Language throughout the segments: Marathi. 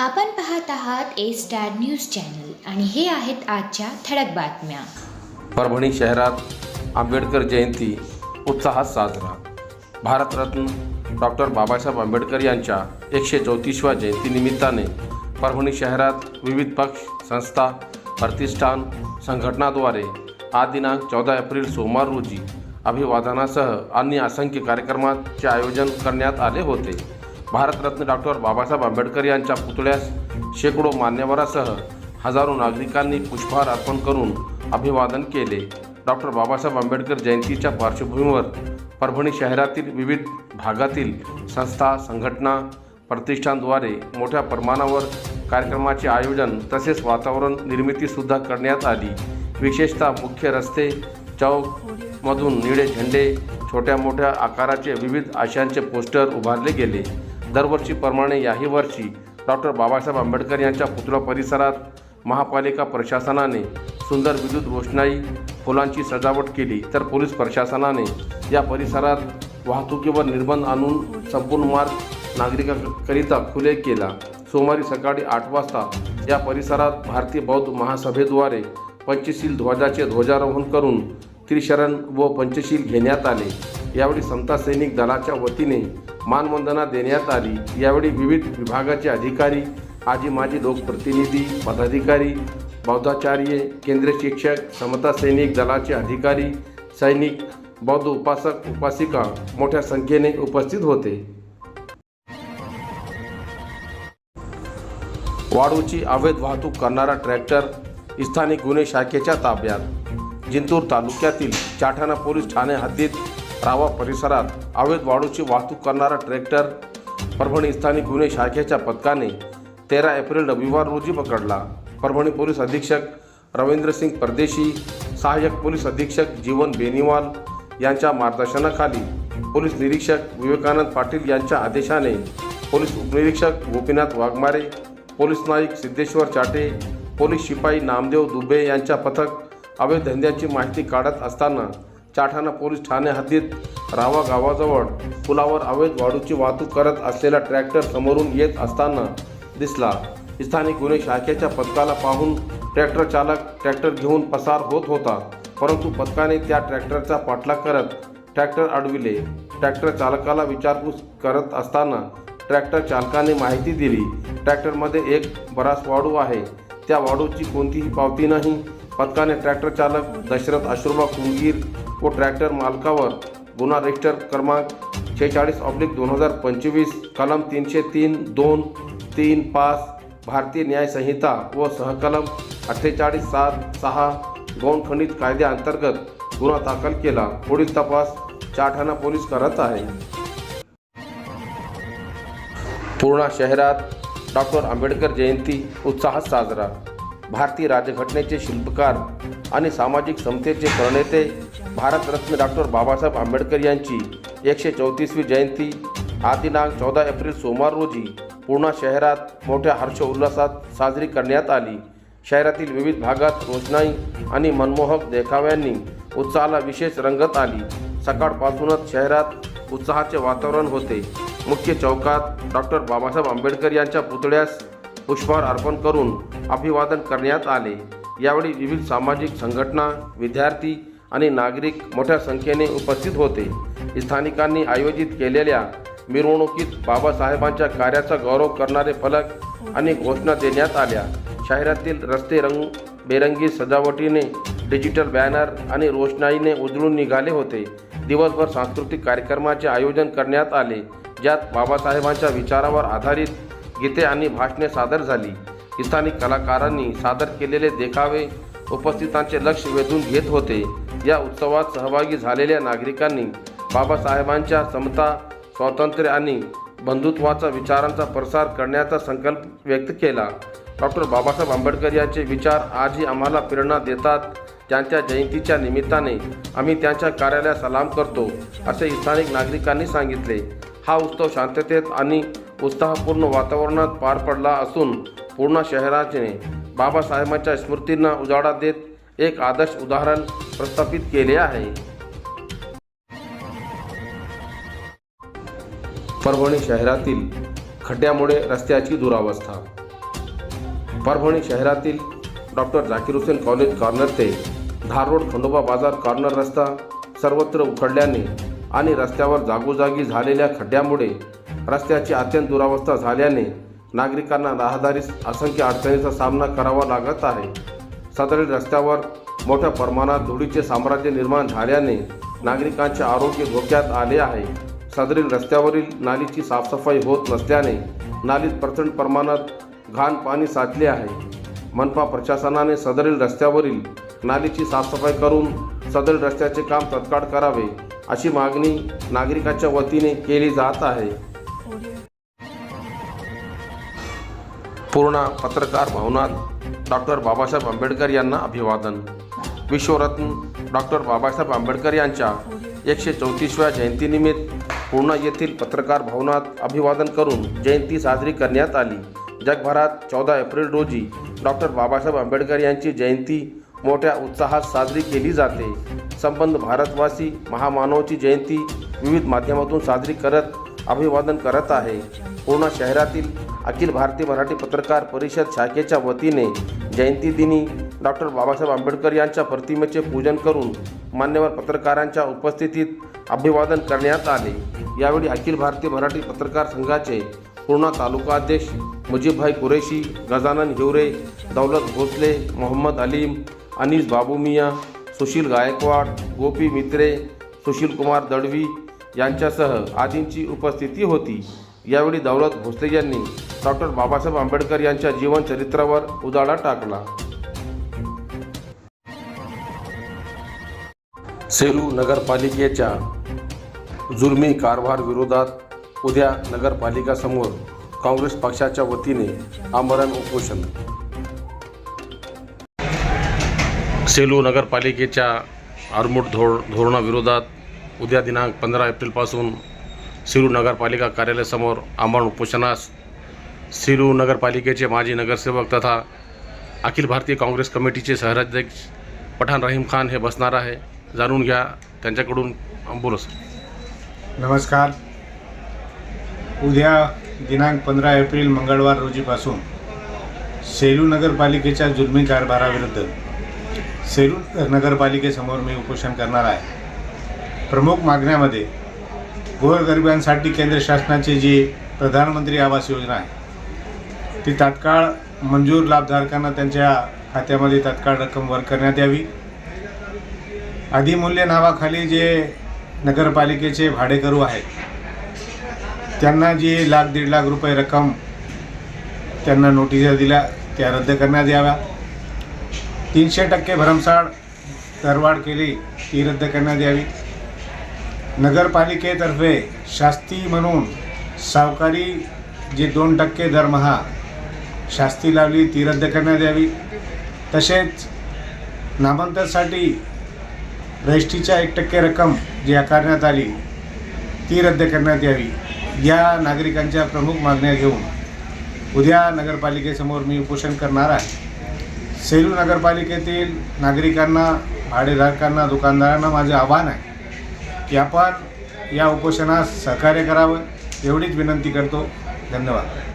आपण पाहत आहात ए स्टार न्यूज चॅनल आणि हे आहेत आजच्या ठळक बातम्या. परभणी शहरात आंबेडकर जयंती उत्साहात साजरा. भारतरत्न डॉक्टर बाबासाहेब आंबेडकर यांच्या एकशे चौतीसव्या जयंतीनिमित्ताने परभणी शहरात विविध पक्ष संस्था प्रतिष्ठान संघटनाद्वारे आज दिनांक चौदा एप्रिल सोमवार रोजी अभिवादनासह अन्य असंख्य कार्यक्रमाचे आयोजन करण्यात आले होते. भारतरत्न डॉक्टर बाबासाहेब आंबेडकर यांच्या पुतळ्यास शेकडो मान्यवरासह हजारो नागरिकांनी पुष्पहार अर्पण करून अभिवादन केले. डॉक्टर बाबासाहेब आंबेडकर जयंतीच्या पार्श्वभूमीवर परभणी शहरातील विविध भागातील संस्था संघटना प्रतिष्ठानद्वारे मोठ्या प्रमाणावर कार्यक्रमाचे आयोजन तसेच वातावरण निर्मितीसुद्धा करण्यात आली. विशेषतः मुख्य रस्ते चौकमधून निळे झेंडे छोट्या मोठ्या आकाराचे विविध आशयांचे पोस्टर उभारले गेले. दरवर्षीप्रमाणे याही वर्षी डॉक्टर बाबासाहेब आंबेडकर यांच्या पुतळा परिसरात महापालिका प्रशासनाने सुंदर विद्युत रोषणाई फुलांची सजावट केली. तर पोलीस प्रशासनाने या परिसरात वाहतुकीवर निर्बंध आणून संपूर्ण मार्ग नागरिकांकरिता खुले केला. सोमवारी सकाळी आठ वाजता या परिसरात भारतीय बौद्ध महासभेद्वारे पंचशील ध्वजाचे ध्वजारोहण करून त्रिशरण व पंचशील घेण्यात आले. यावेळी समता सैनिक दलाच्या वतीने मानवंदना देण्यात आली. यावेळी विविध विभागाचे अधिकारी आजी माजी लोकप्रतिनिधी पदाधिकारी बौद्धाचार्य केंद्रीय शिक्षक समता सैनिक दलाचे अधिकारी सैनिक बौद्ध उपासक उपासिका मोठ्या संख्येने उपस्थित होते. वाळूची अवैध वाहतूक करणारा ट्रॅक्टर स्थानिक गुन्हे शाखेच्या ताब्यात. जिंतूर तालुक्यातील चाठाणा पोलीस ठाणे हद्दीत रावा परिसरात अवैध वाळूची वाहतूक करणारा ट्रॅक्टर परभणी स्थानिक गुन्हे शाखेच्या पथकाने तेरा एप्रिल रविवार रोजी पकडला. परभणी पोलीस अधीक्षक रवींद्रसिंग परदेशी सहाय्यक पोलीस अधीक्षक जीवन बेनीवाल यांच्या मार्गदर्शनाखाली पोलीस निरीक्षक विवेकानंद पाटील यांच्या आदेशाने पोलीस उपनिरीक्षक गोपीनाथ वाघमारे पोलीस नाईक सिद्धेश्वर चाटे पोलीस शिपाई नामदेव दुबे यांच्या पथक अवैध धंद्याची माहिती काढत असताना चाठाणा पोलीस ठाणे हद्दीत रावा गावाजवळ पुलावर अवैध वाळूची वाहतूक करत असलेला ट्रॅक्टर समोरून येत असताना दिसला. स्थानिक गुन्हे शाखेच्या पथकाला पाहून ट्रॅक्टर चालक ट्रॅक्टर घेऊन पसार होत होता परंतु पथकाने त्या ट्रॅक्टरचा पाठलाग करत ट्रॅक्टर अडविले. ट्रॅक्टर चालकाला विचारपूस करत असताना ट्रॅक्टर चालकाने माहिती दिली ट्रॅक्टरमध्ये एक बराच वाडू आहे. त्या वाडूची कोणतीही पावती नाही. पथकाने ट्रॅक्टर चालक दशरथ अशोबा कुंगीर व ट्रॅक्टर मालकावर गुन्हा रजिस्टर क्रमांक शेहेचाळीस ऑब्लिक दोन हजार पंचवीस कलम तीनशे तीन दोन तीन पाच भारतीय न्यायसंहिता व सहकलम अठ्ठेचाळीस सात सहा गौण खंडित कायद्याअंतर्गत गुन्हा दाखल केला. पुढील तपास चाठाणा पोलीस करत आहे. पूर्णा शहरात डॉक्टर आंबेडकर जयंती उत्साहात साजरा. भारतीय राज्यघटनेचे शिल्पकार आणि सामाजिक समतेचे प्रणेते भारतरत्न डॉक्टर बाबासाहेब आंबेडकर यांची एकशे चौतीसवी जयंती. आज दिनांक चौदा एप्रिल सोमवार रोजी पूर्णा शहरात मोठ्या हर्षोल्लासात साजरी करण्यात आली. शहरातील विविध भागात रोषणाई आणि मनमोहक देखाव्यांनी उत्साहाला विशेष रंगत आली. सकाळपासूनच शहरात उत्साहाचे वातावरण होते. मुख्य चौकात डॉक्टर बाबासाहेब आंबेडकर यांच्या पुतळ्यास पुष्पहार अर्पण करून अभिवादन करण्यात आले. यावेळी विविध सामाजिक संघटना विद्यार्थी आणि नागरिक मोठ्या संख्येने उपस्थित होते. स्थानिकांनी आयोजित केलेल्या मिरवणुकीत बाबासाहेबांच्या कार्याचा गौरव करणारे फलक आणि घोषणा देण्यात आल्या. शहरातील रस्ते रंग बेरंगी सजावटीने डिजिटल बॅनर आणि रोषणाईने उजळून निघाले होते. दिवसभर सांस्कृतिक कार्यक्रमाचे आयोजन करण्यात आले ज्यात बाबासाहेबांच्या विचारावर आधारित गीते आणि भाषणे सादर झाली. स्थानिक कलाकारांनी सादर केलेले देखावे उपस्थितांचे लक्ष वेधून घेत होते. या उत्सवात सहभागी झालेल्या नागरिकांनी बाबासाहेबांच्या समता स्वातंत्र्य आणि बंधुत्वाचा विचारांचा प्रसार करण्याचा संकल्प व्यक्त केला. डॉक्टर बाबासाहेब आंबेडकर यांचे विचार आजही आम्हाला प्रेरणा देतात. त्यांच्या जयंतीच्या निमित्ताने आम्ही त्यांच्या कार्याला सलाम करतो असे स्थानिक नागरिकांनी सांगितले. हा उत्सव शांततेत आणि उत्साहपूर्ण वातावरणात पार पडला असून पूर्ण शहराने बाबासाहेबांच्या स्मृतींना उजाळा देत एक आदर्श उदाहरण प्रस्थापित केले आहे. परभणी शहरातील खड्ड्यामुळे रस्त्याची दुरावस्था. परभणी शहरातील doctor Zakir Hussain college corner ते धारोड खंडोबा बाजार कॉर्नर रस्ता सर्वत्र उखडल्याने आणि रस्त्यावर जागोजागी झालेल्या खड्ड्यामुळे रस्त्याची अत्यंत दुरावस्था झाल्याने नागरिकांना राहदारीस असंख्य अडचणीचा सामना करावा लागत आहे. सदरील रस्त्यावर मोठ्या प्रमाणात धुळीचे साम्राज्य निर्माण झाल्याने नागरिकांचे आरोग्य धोक्यात आले आहे. सदरील रस्त्यावरील नालीची साफसफाई होत नसल्याने नालीत प्रचंड प्रमाणात घाण पाणी साचले आहे. मनपा प्रशासनाने सदरील रस्त्यावरील नालीची साफसफाई करून सदरील रस्त्याचे काम तत्काळ करावे अशी मागणी नागरिकांच्या वतीने केली जात आहे. पूर्णा पत्रकार भवनात डॉक्टर बाबासाहेब आंबेडकर यांना अभिवादन. विश्वरत्न डॉक्टर बाबासाहेब आंबेडकर यांच्या एकशे चौतीसव्या जयंतीनिमित्त पूर्णा येथील पत्रकार भवनात अभिवादन करून जयंती साजरी करण्यात आली. जगभरात चौदा एप्रिल रोजी डॉक्टर बाबासाहेब आंबेडकर यांची जयंती मोठ्या उत्साहात साजरी केली जाते. संबंध भारतवासी महामानवाची जयंती विविध माध्यमातून साजरी करत अभिवादन करत आहे. पूर्णा शहरातील अखिल भारतीय मराठी पत्रकार परिषद शाखेच्या वतीने जयंतीदिनी डॉक्टर बाबासाहेब आंबेडकर यांच्या प्रतिमेचे पूजन करून मान्यवर पत्रकारांच्या उपस्थितीत अभिवादन करण्यात आले. यावेळी अखिल भारतीय मराठी पत्रकार संघाचे पूर्णा तालुका अध्यक्ष मुजीबभाई कुरेशी गजानन हिवरे दौलत भोसले मोहम्मद अलीम अनिस बाबू मिया सुशील गायकवाड गोपी मित्रे सुशील कुमार दळवी यांच्यासह आदींची उपस्थिती होती. यावेळी दौलत भोसले यांनी डॉक्टर बाबासाहेब आंबेडकर यांच्या जीवनचरित्रावर उजाळा टाकला. सेलू नगरपालिकेच्या जुलमी कारभार विरोधात उद्या नगरपालिकासमोर काँग्रेस पक्षाच्या वतीने आमरण उपोषण. सेलू नगरपालिकेच्या आरमूट धोर धोरणाविरोधात उद्या दिनांक पंधरा एप्रिलपासून सेलू नगरपालिका कार्यालयासमोर आमरण उपोषणास सेलू नगरपालिकेचे माजी नगरसेवक तथा अखिल भारतीय काँग्रेस कमिटीचे शहराध्यक्ष पठाण रहीम खान हे बसणार आहे. जाणून घ्या त्यांच्याकडून बोला सर. नमस्कार. उद्या दिनांक पंधरा एप्रिल मंगळवार रोजीपासून सेलू नगरपालिकेच्या जुलमी कारभाराविरुद्ध सेलू नगरपालिकेसमोर मी उपोषण करणार आहे. प्रमुख मागण्यामध्ये गोरगरिबांसाठी केंद्र शासनाची जी प्रधानमंत्री आवास योजना आहे ती तात्काळ मंजूर लाभधारकांना त्यांच्या खात्यामध्ये तात्काळ रक्कम वर करण्यात यावी. अधिमूल्य नावाखाली जे नगरपालिकेचे भाडेकरू आहेत त्यांना जी लाख दीड लाख रुपये रक्कम त्यांना नोटिसा दिल्या त्या रद्द करण्यात याव्या. तीनशे टक्के भरमसाठ दरवाढ केली ती रद्द करण्यात यावी. नगरपालिकेतर्फे शास्ती म्हणून सावकारी जे दोन टक्के दरमहा शास्ती लावली ती रद्द करण्यात यावी. तसेच नामांतरसाठी रजिस्ट्रीच्या एक टक्के रक्कम जी आकारण्यात आली ती रद्द करण्यात यावी. या नागरिकांच्या प्रमुख मागण्या घेऊन उद्या नगरपालिकेसमोर मी उपोषण करणार आहे. सेलू नगरपालिकेतील नागरिकांना भाडेधारकांना दुकानदारांना माझे आव्हान आहे की आपण या उपोषणास सहकार्य करावं एवढीच विनंती करतो. धन्यवाद.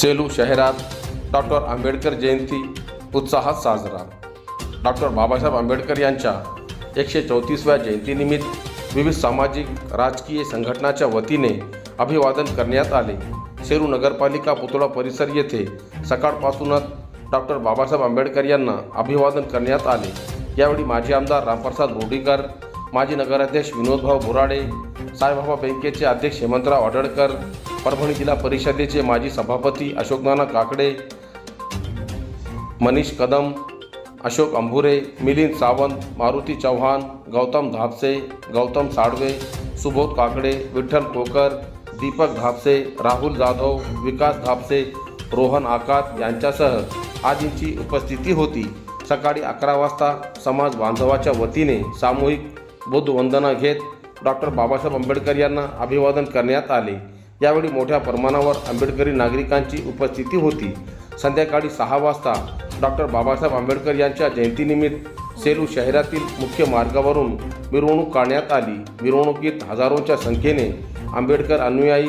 सेलू शहरात डॉक्टर आंबेडकर जयंती उत्साहात साजरा. डॉक्टर बाबासाहेब आंबेडकर यांच्या एकशे चौतीसव्या जयंतीनिमित्त विविध सामाजिक राजकीय संघटनाच्या वतीने अभिवादन करण्यात आले. सेलू नगरपालिका पुतळा परिसर येथे सकाळपासूनच डॉक्टर बाबासाहेब आंबेडकर यांना अभिवादन करण्यात आले. यावेळी माजी आमदार रामप्रसाद बोर्डीकर माजी नगराध्यक्ष विनोदभाऊ बोराडे साईबाबा बँकेचे अध्यक्ष हेमंतराव आडळकर परभणी जिल्हा परिषदेचे माजी सभापती अशोकनाना काकडे मनीष कदम अशोक अंभुरे मिलिंद सावंत मारुती चव्हाण गौतम धापसे गौतम साळवे सुबोध काकडे विठ्ठल कोकर दीपक धापसे राहुल जाधव विकास धापसे रोहन आकात यांच्यासह आदींची उपस्थिती होती. सकाळी अकरा वाजता समाज बांधवाच्या वतीने सामूहिक बुद्धवंदना घेत डॉक्टर बाबासाहेब आंबेडकर यांना अभिवादन करण्यात आले. यावेळी मोठ्या प्रमाणावर आंबेडकरी नागरिकांची उपस्थिती होती. संध्याकाळी सहा वाजता डॉक्टर बाबासाहेब आंबेडकर यांच्या जयंतीनिमित्त सेलू शहरातील मुख्य मार्गावरून मिरवणूक काढण्यात आली. मिरवणुकीत हजारोंच्या संख्येने आंबेडकर अनुयायी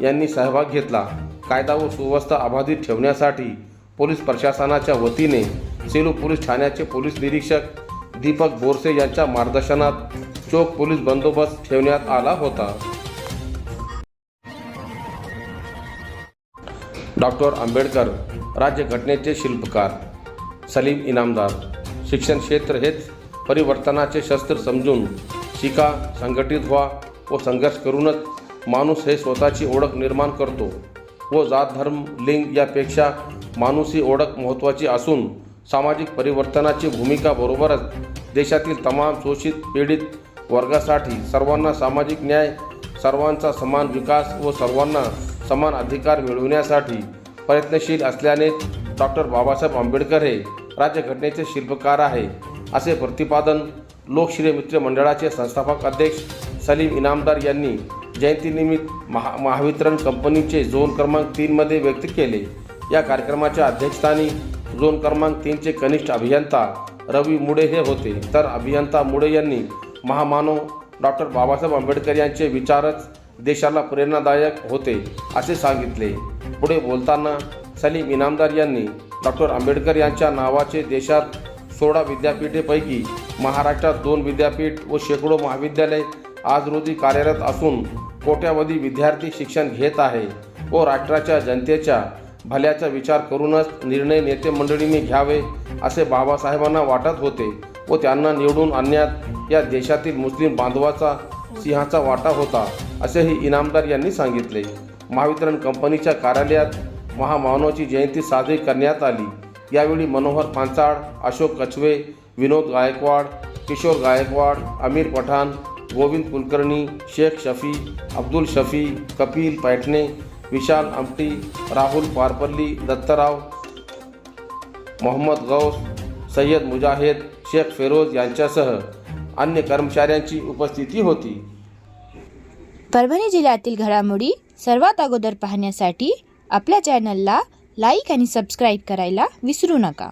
यांनी सहभाग घेतला. कायदा व सुव्यवस्था अबाधित ठेवण्यासाठी पोलीस प्रशासनाच्या वतीने सेलू पोलीस ठाण्याचे पोलीस निरीक्षक दीपक बोरसे यांच्या मार्गदर्शनात चोख पोलीस बंदोबस्त ठेवण्यात आला होता. डॉक्टर आंबेडकर राज्यघटनेचे शिल्पकार. सलीम इनामदार. शिक्षण क्षेत्र हेच परिवर्तनाचे शस्त्र समजून शिका संघटित व्हा व संघर्ष करूनच माणूस हे स्वतःची ओळख निर्माण करतो व जात धर्म लिंग यापेक्षा माणूसी ओळख महत्त्वाची असून सामाजिक परिवर्तनाची भूमिका बरोबरच देशातील तमाम शोषित पीडित वर्गासाठी सर्वांना सामाजिक न्याय सर्वांचा समान विकास व सर्वांना समान अधिकार मिळविण्यासाठी प्रयत्नशील असल्याने डॉक्टर बाबासाहेब आंबेडकर हे राज्यघटनेचे शिल्पकार आहे. असे प्रतिपादन लोकश्रेय मित्र मंडळाचे संस्थापक अध्यक्ष सलीम इनामदार यांनी जयंतीनिमित्त महा महावितरण कंपनीचे झोन क्रमांक तीनमध्ये व्यक्त केले. या कार्यक्रमाच्या अध्यक्षस्थानी झोन क्रमांक तीनचे कनिष्ठ अभियंता रवी मुडे हे होते. तर अभियंता मुडे यांनी महामानव डॉक्टर बाबासाहेब आंबेडकर यांचे विचारच देशाला प्रेरणादायक होते असे सांगितले. पुढे बोलताना सलीम इनामदार यांनी डॉक्टर आंबेडकर यांच्या नावाचे देशात सोळा विद्यापीठेपैकी महाराष्ट्रात दोन विद्यापीठ व शेकडो महाविद्यालय आज रोजी कार्यरत असून कोट्यावधी विद्यार्थी शिक्षण घेत आहे व राष्ट्राच्या जनतेच्या भल्याचा विचार करूनच निर्णय नेते मंडळींनी घ्यावे असे बाबासाहेबांना वाटत होते. व त्यांना निवडून आणण्यात या देशातील मुस्लिम बांधवाचा सिंहाचा वाटा होता असेही इनामदार यांनी सांगितले. महावितरण कंपनीच्या कार्यालयात महामानवाची जयंती साजरी करण्यात आली. यावेळी मनोहर पांचाळ अशोक कछवे विनोद गायकवाड किशोर गायकवाड अमीर पठाण गोविंद कुलकर्णी शेख शफी अब्दुल शफी कपिल पैठणे विशाल आमटी राहुल पारपल्ली दत्तराव मोहम्मद गौस सय्यद मुजाहिद शेख फेरोज यांच्यासह अन्य कर्मचाऱ्यांची उपस्थिती होती. परभणी जिल्ह्यातील घडामोडी सर्वात अगोदर पाहण्यासाठी आपल्या चॅनलला लाईक आणि सबस्क्राईब करायला विसरू नका.